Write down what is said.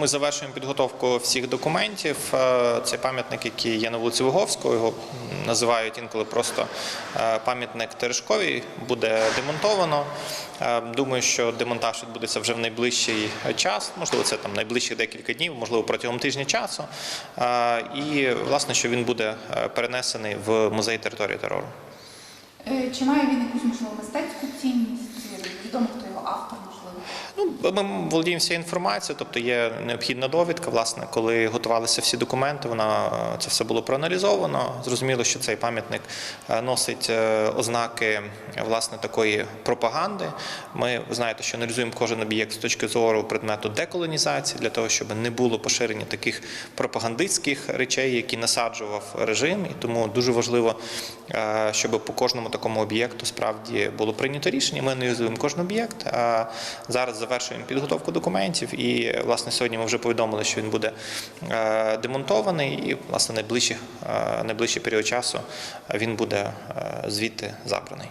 ми завершуємо підготовку всіх документів. Е, Цей пам'ятник, який є на вулиці Виговського, його називають інколи просто е, пам'ятник Терешковій, буде демонтовано. Е, Думаю, що демонтаж відбудеться вже в найближчий час. Можливо, це там найближчих декілька днів, можливо, протягом тижня часу. І власне, що він буде перенесений в музей території терору. Чи має він якусь можливо мистецьку цінність? Відомо, хто його автор, можливо. Ну, ми володіємо всією інформацією, тобто є необхідна довідка. Власне, коли готувалися всі документи, вона це все було проаналізовано. Зрозуміло, що цей пам'ятник е, носить е, ознаки власне такої пропаганди. Ми знаєте, що аналізуємо кожен об'єкт з точки зору предмету деколонізації, для того, щоб не було поширення таких пропагандистських речей, які насаджував режим. І тому дуже важливо, е, щоб по кожному такому об'єкту справді було прийнято рішення. Ми аналізуємо кожен об'єкт. Зараз завершуємо підготовку документів. І власне сьогодні ми вже повідомили, що він буде е, демонтований, і власне найближчий, е, найближчий період часу він буде е, звідти забраний.